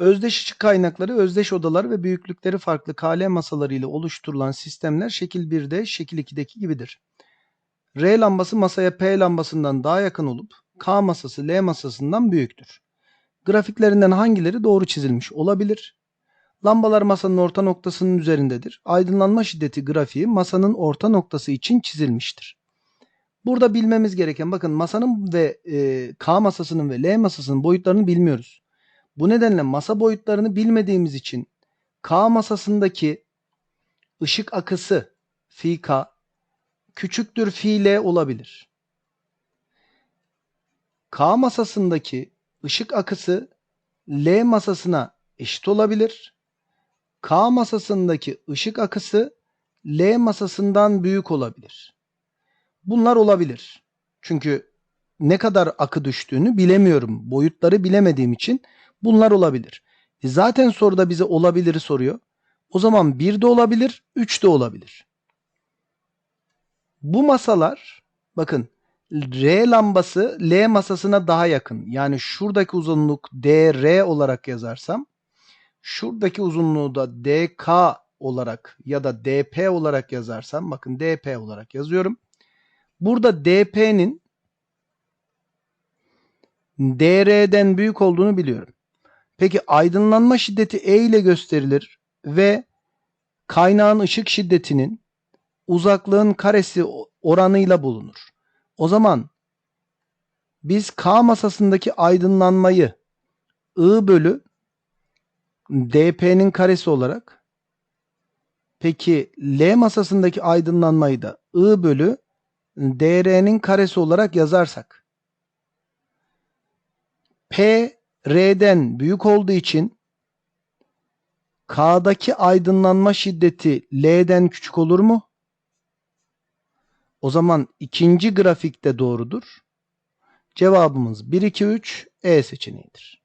Özdeş kaynakları, özdeş odalar ve büyüklükleri farklı KL masaları ile oluşturulan sistemler şekil 1'de, şekil 2'deki gibidir. R lambası masaya P lambasından daha yakın olup K masası L masasından büyüktür. Grafiklerinden hangileri doğru çizilmiş olabilir? Lambalar masanın orta noktasının üzerindedir. Aydınlanma şiddeti grafiği masanın orta noktası için çizilmiştir. Burada bilmemiz gereken bakın masanın ve e, K masasının ve L masasının boyutlarını bilmiyoruz. Bu nedenle masa boyutlarını bilmediğimiz için K masasındaki ışık akısı fi K küçüktür fi L olabilir. K masasındaki ışık akısı L masasına eşit olabilir. K masasındaki ışık akısı L masasından büyük olabilir. Bunlar olabilir. Çünkü ne kadar akı düştüğünü bilemiyorum. Boyutları bilemediğim için bunlar olabilir. E zaten soruda bize olabilir'i soruyor. O zaman 1 de olabilir, 3 de olabilir. Bu masalar bakın R lambası L masasına daha yakın. Yani şuradaki uzunluk DR olarak yazarsam şuradaki uzunluğu da DK olarak ya da DP olarak yazarsam bakın DP olarak yazıyorum. Burada DP'nin DR'den büyük olduğunu biliyorum. Peki aydınlanma şiddeti E ile gösterilir ve kaynağın ışık şiddetinin uzaklığın karesi oranıyla bulunur. O zaman biz K masasındaki aydınlanmayı I bölü DP'nin karesi olarak peki L masasındaki aydınlanmayı da I bölü DR'nin karesi olarak yazarsak P R'den büyük olduğu için K'daki aydınlanma şiddeti L'den küçük olur mu? O zaman ikinci grafikte doğrudur. Cevabımız 1, 2, 3 E seçeneğidir.